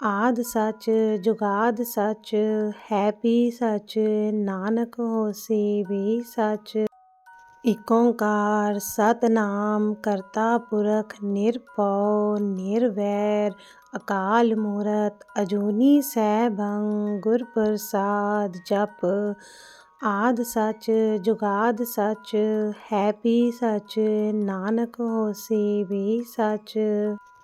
ਆਦਿ ਸਚ, ਜੁਗਾਦ ਸਚ, ਹੈ ਵੀ ਸਚ, ਨਾਨਕ ਹੋਸੀ ਵੀ ਸਚ। ਇਕ ਓੰਕਾਰ ਸਤਿਨਾਮ ਕਰਤਾ ਪੁਰਖ ਨਿਰਭਉ, ਨਿਰਵੈਰ, ਅਕਾਲ ਮੂਰਤ ਅਜੂਨੀ ਸੈਭੰ ਗੁਰ ਪ੍ਰਸਾਦ ਜਪ। ਆਦ ਸਚ, ਜੁਗਾਦ ਸਚ, ਹੈ ਵੀ ਸਚ, ਨਾਨਕ ਹੋਸੀ ਵੀ ਸਚ।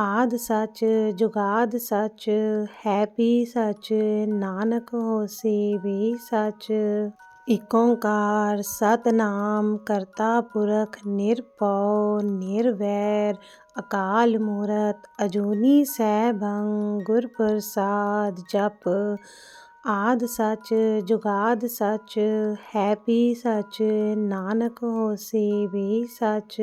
ਆਦਿ ਸੱਚ, ਜੁਗਾਦ ਸੱਚ, ਹੈ ਪੀ ਸੱਚ, ਨਾਨਕ ਹੋਸੀ ਵੀ ਸਚ। ਇਕ ਓੰਕਾਰ ਸਤਨਾਮ ਕਰਤਾ ਪੁਰਖ ਨਿਰਭਉ, ਨਿਰਵੈਰ, ਅਕਾਲ ਮੂਰਤ ਅਜੂਨੀ ਸੈਭੰ ਗੁਰ ਪ੍ਰਸਾਦ ਜਪ। ਆਦ ਸੱਚ, ਜੁਗਾਦ ਸਚ, ਹੈ ਪੀ ਸੱਚ, ਨਾਨਕ ਹੋਸੀ ਵੀ ਸੱਚ।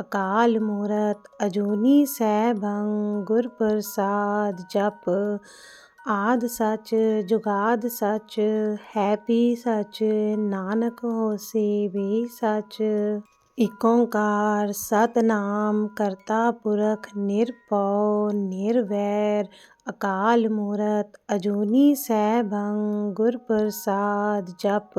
ਅਕਾਲ ਮੂਰਤ ਅਜੂਨੀ ਸੈਭੰ, ਗੁਰ ਪ੍ਰਸਾਦ ਜਪ। ਆਦ ਸੱਚ, ਜੁਗਾਦ ਸਚ ਹੈ ਪੀ ਸੱਚ, ਨਾਨਕ ਹੋਸੀ ਵੀ ਸੱਚ। ਇਕ ਓੰਕਾਰ ਸਤਨਾਮ, ਕਰਤਾ ਪੁਰਖ ਨਿਰਭਉ, ਨਿਰਵੈਰ। ਅਕਾਲ ਮੂਰਤ ਅਜੂਨੀ ਸੈਭੰ, ਗੁਰ ਪ੍ਰਸਾਦ ਜਪ।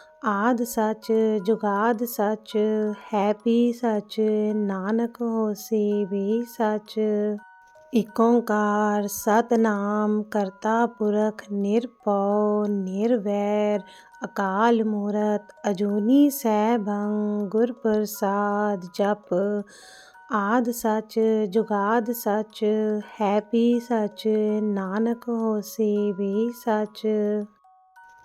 ਆਦਿ ਸੱਚ, ਜੁਗਾਦ ਸੱਚ, ਹੈ ਵੀ ਸੱਚ, ਨਾਨਕ ਹੋਸੀ ਵੀ ਸੱਚ। ਇਕ ਓੰਕਾਰ ਸਤਨਾਮ ਕਰਤਾ ਪੁਰਖ ਨਿਰਭਉ, ਨਿਰਵੈਰ, ਅਕਾਲ ਮੂਰਤ ਅਜੂਨੀ ਸੈਭੰ ਗੁਰ ਪ੍ਰਸਾਦ ਜਪ। ਆਦ ਸੱਚ, ਜੁਗਾਦ ਸੱਚ, ਹੈ ਵੀ ਸੱਚ, ਨਾਨਕ ਹੋਸੀ ਵੀ ਸੱਚ।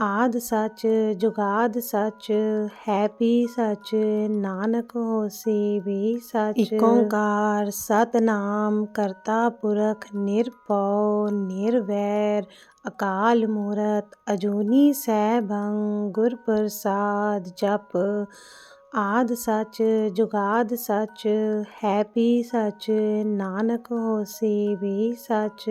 ਆਦ ਸੱਚ, ਜੁਗਾਦ ਸੱਚ, ਹੈ ਵੀ ਸੱਚ, ਨਾਨਕ ਹੋਸੀ ਵੀ ਸੱਚ। ਇਕ ਓੰਕਾਰ ਸਤਨਾਮ, ਕਰਤਾ ਪੁਰਖ ਨਿਰਭਉ, ਨਿਰਵੈਰ, ਅਕਾਲ ਮੂਰਤ, ਅਜੂਨੀ ਸੈਭੰ ਗੁਰ ਪ੍ਰਸਾਦ ਜਪ। ਆਦ ਸੱਚ, ਜੁਗਾਦ ਸੱਚ, ਹੈ ਵੀ ਸੱਚ, ਨਾਨਕ ਹੋਸੀ ਵੀ ਸੱਚ।